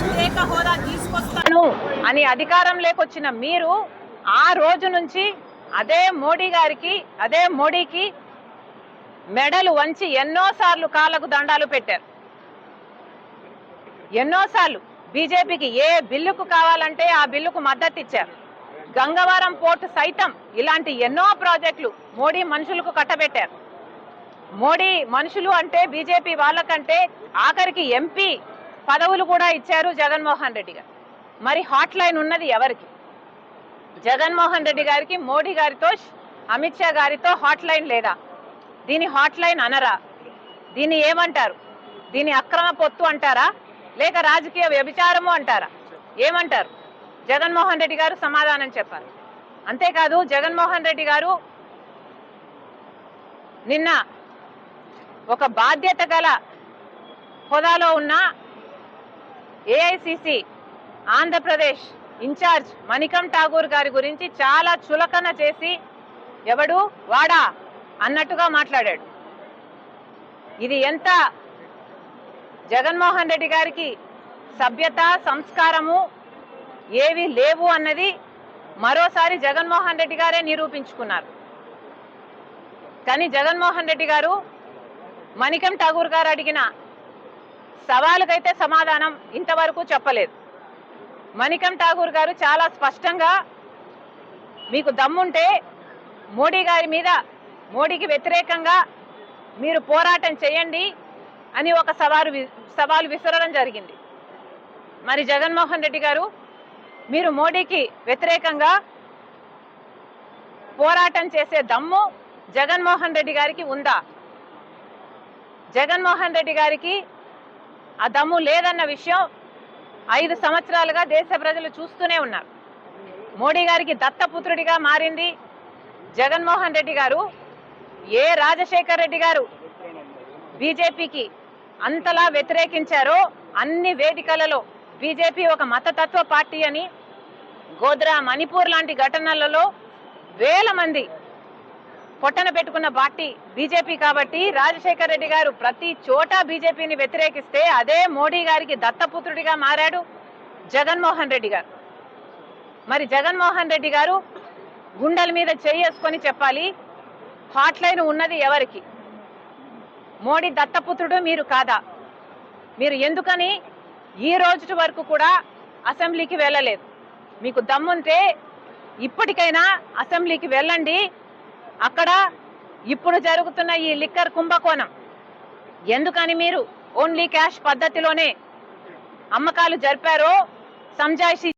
ప్రత్యేక హోదా తీసుకొస్తాను అని అధికారం లేకొచ్చిన మీరు ఆ రోజు నుంచి అదే మోడీ గారికి అదే మోడీకి మెడలు వంచి ఎన్నోసార్లు కాళ్ళకు దండాలు పెట్టారు. ఎన్నోసార్లు బీజేపీకి ఏ బిల్లుకు కావాలంటే ఆ బిల్లుకు మద్దతు ఇచ్చారు గంగవరం పోర్టు సైతం ఇలాంటి ఎన్నో ప్రాజెక్టులు మోడీ మనుషులకు కట్టబెట్టారు. మోడీ మనుషులు అంటే బీజేపీ వాళ్ళకంటే ఆఖరికి ఎంపీ పదవులు కూడా ఇచ్చారు జగన్మోహన్ రెడ్డి గారు. మరి హాట్ లైన్ ఉన్నది ఎవరికి? జగన్మోహన్ రెడ్డి గారికి మోడీ గారితో అమిత్ షా గారితో హాట్ లైన్ లేదా? దీని హాట్ లైన్ అనరా? దీన్ని ఏమంటారు? దీని అక్రమ పొత్తు అంటారా? లేక రాజకీయ వ్యభిచారము అంటారా? ఏమంటారు? జగన్మోహన్ రెడ్డి గారు సమాధానం చెప్పారు అంతేకాదు జగన్మోహన్ రెడ్డి గారు నిన్న ఒక బాధ్యత గల హోదాలో ఉన్న AICC Andhra Pradesh in charge Manickam Tagore గారి గురించి చాలా చులకన చేసి ఎవడు? వాడా? అన్నట్టుగా మాట్లాడాడు. ఇది ఎంత జగన్మోహన్ రెడ్డి గారికి సభ్యత సంస్కారము ఏవి లేవు అన్నది మరోసారి జగన్మోహన్ రెడ్డి గారే నిరూపించుకున్నారు. కానీ జగన్మోహన్ రెడ్డి గారు మణికం ఠాగూర్ గారు అడిగిన సవాలుకైతే సమాధానం ఇంతవరకు చెప్పలేదు. మణికం ఠాగూర్ గారు చాలా స్పష్టంగా మీకు దమ్ముంటే మోడీ గారి మీద మోడీకి వ్యతిరేకంగా మీరు పోరాటం చేయండి అని ఒక సవాలు వి- సవాలు విసరడం జరిగింది. మరి జగన్మోహన్ రెడ్డి గారు మీరు మోడీకి వ్యతిరేకంగా పోరాటం చేసే దమ్ము జగన్మోహన్ రెడ్డి గారికి ఉందా? జగన్మోహన్ రెడ్డి గారికి ఆ దమ్ము లేదన్న విషయం ఐదు సంవత్సరాలుగా దేశ ప్రజలు చూస్తూనే ఉన్నారు. మోడీ గారికి దత్తపుత్రుడిగా మారింది జగన్మోహన్ రెడ్డి గారు. ఏ రాజశేఖర్ రెడ్డి గారు బీజేపీకి అంతలా వ్యతిరేకించారో అన్ని వేదికలలో బీజేపీ ఒక మతతత్వ పార్టీ అని గోద్రా మణిపూర్ లాంటి ఘటనలలో వేల మంది పొట్టన పెట్టుకున్న పార్టీ బీజేపీ కాబట్టి రాజశేఖర్ రెడ్డి గారు ప్రతి చోట బీజేపీని వ్యతిరేకిస్తే అదే మోడీ గారికి దత్తపుత్రుడిగా మారాడు జగన్మోహన్ రెడ్డి గారు. మరి జగన్మోహన్ రెడ్డి గారు గుండెల మీద చేసుకొని చెప్పాలి హాట్ లైన్ ఉన్నది ఎవరికి? మోడీ దత్తపుత్రుడు మీరు కాదా? మీరు ఎందుకని ఈ రోజు వరకు కూడా అసెంబ్లీకి వెళ్ళలేదు? మీకు దమ్ముంటే ఇప్పటికైనా అసెంబ్లీకి వెళ్ళండి అక్కడ ఇప్పుడు జరుగుతున్న ఈ లిక్కర్ కుంభకోణం. ఎందుకని మీరు? ఓన్లీ క్యాష్ పద్ధతిలోనే అమ్మకాలు జరిపారో సంజాయిషి